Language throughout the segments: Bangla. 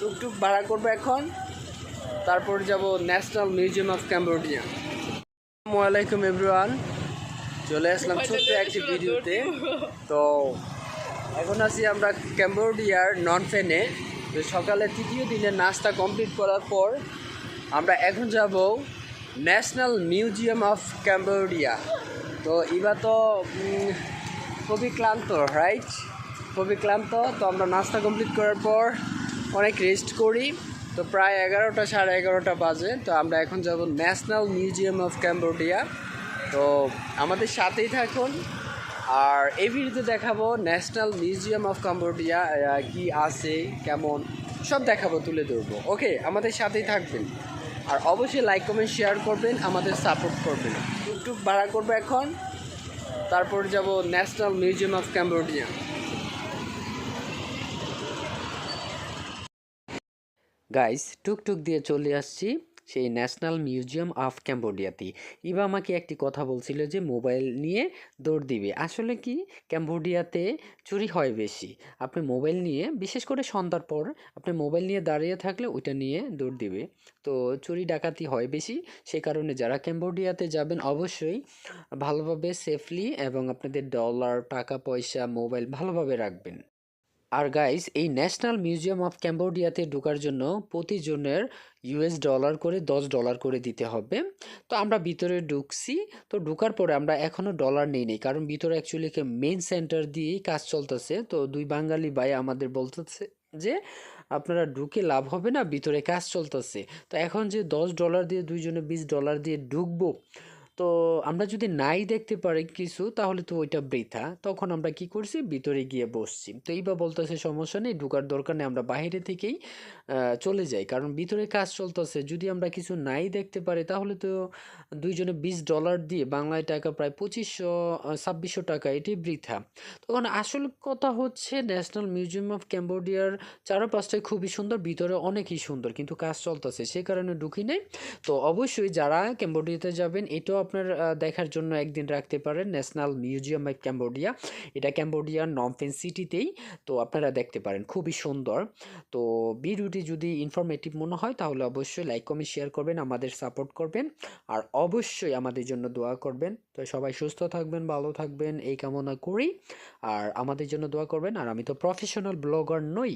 টুকটুক ভাড়া করব এখন। তারপর যাব ন্যাশনাল মিউজিয়াম অফ ক্যাম্বোডিয়া আসসালামু আলাইকুম এভরিওয়ান চলে আসলাম ছোট্ট একটি ভিডিওতে। তো এখন আছি আমরা ক্যাম্বোডিয়ার নন ফেনে তো সকালে তৃতীয় দিনে নাস্তা কমপ্লিট করার পর আমরা এখন যাব ন্যাশনাল মিউজিয়াম অফ ক্যাম্বোডিয়া তো এবার তো খুবই ক্লান্ত রাইট খুবই ক্লান্ত। তো আমরা নাস্তা কমপ্লিট করার পর অনেক রেস্ট করি। তো প্রায় এগারোটা, সাড়ে এগারোটা বাজে। তো আমরা এখন যাব ন্যাশনাল মিউজিয়াম অফ ক্যাম্বোডিয়া তো আমাদের সাথেই থাকুন। আর এই ভিডিওতে দেখাবো ন্যাশনাল মিউজিয়াম অফ কাম্বোডিয়া কি আছে, কেমন, সব দেখাবো, তুলে ধরবো। ওকে, আমাদের সাথেই থাকবেন। আর অবশ্যই লাইক কমেন্ট শেয়ার করবেন, আমাদের সাপোর্ট করবেন। টুকটুক ভাড়া করব এখন। তারপর যাব national museum of Cambodia guys tuktuk দিয়ে চলে আসছি সেই ন্যাশনাল মিউজিয়াম অফ ক্যাম্বোডিয়াতে ইবা আমাকে একটি কথা বলছিল যে মোবাইল নিয়ে দৌড় দিবে। আসলে কি? ক্যাম্বোডিয়াতে চুরি হয় বেশি। আপনি মোবাইল নিয়ে, বিশেষ করে সন্ধ্যার পর, আপনি মোবাইল নিয়ে দাঁড়িয়ে থাকলে ওইটা নিয়ে দৌড় দিবে। তো চুরি ডাকাতি হয় বেশি। সে কারণে যারা ক্যাম্বোডিয়াতে যাবেন, অবশ্যই ভালোভাবে সেফলি এবং আপনাদের ডলার টাকা, পয়সা, মোবাইল ভালোভাবে রাখবেন। আর গাইস এই ন্যাশনাল মিউজিয়াম অফ ক্যাম্বোডিয়াতে ঢোকার জন্য প্রতিজনের ইউএস ডলার করে দশ ডলার করে দিতে হবে। তো আমরা ভিতরে ঢুকছি। তো ঢোকার পরে আমরা এখনও ডলার নেই নেই, কারণ ভিতরে অ্যাকচুয়ালি মেন সেন্টার দিয়েই কাজ চলতেছে। তো দুই বাঙালি ভাই আমাদের বলতেছে যে, আপনারা ঢুকে লাভ হবে না, ভিতরে কাজ চলতেছে। তো এখন যে দশ ডলার দিয়ে দুইজনে বিশ ডলার দিয়ে ঢুকবো তো আমরা যদি নাই দেখতে পারি কিছু, তাহলে তো ওইটা বৃথা। তখন আমরা কি করছি? ভিতরে গিয়ে বসছি। তো এইবার বলতেছে সমস্যা নেই, ঢুকার দরকার নেই, আমরা বাইরে থেকেই চলে যাই। কারণ ভিতরে কাজ চলতেছে। যদি আমরা কিছু নাই দেখতে পারি, তাহলে তো দুইজনে বিশ ডলার দিয়ে বাংলায় টাকা প্রায় পঁচিশশো ছাব্বিশশো টাকা এটি বৃথা। তখন আসল কথা হচ্ছে ন্যাশনাল মিউজিয়াম অফ ক্যাম্বোডিয়ার চারপাশটাই খুবই সুন্দর, ভিতরে অনেকই সুন্দর। কিন্তু কাজ চলতেছে, সে কারণে ঢুকি নেই। তো অবশ্যই যারা ক্যাম্বোডিয়াতে যাবেন, এটাও আপনার দেখার জন্য একদিন রাখতে পারেন ন্যাশনাল মিউজিয়াম অফ ক্যাম্বোডিয়া। এটা ক্যাম্বোডিয়ার নমফেন সিটিতেই, তো আপনারা দেখতে পারেন, খুবই সুন্দর। তো ভিডিওটি যদি ইনফরমেটিভ মনে হয়, তাহলে অবশ্যই লাইক কমেন্ট শেয়ার করবেন, আমাদের সাপোর্ট করবেন। আর অবশ্যই আমাদের জন্য দোয়া করবেন। তো সবাই সুস্থ থাকবেন, ভালো থাকবেন, এই কামনা করি। আর আমাদের জন্য দোয়া করবেন। আর আমি তো প্রফেশনাল ব্লগার নই,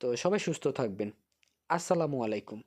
তো সবাই সুস্থ থাকবেন। আসসালামু আলাইকুম।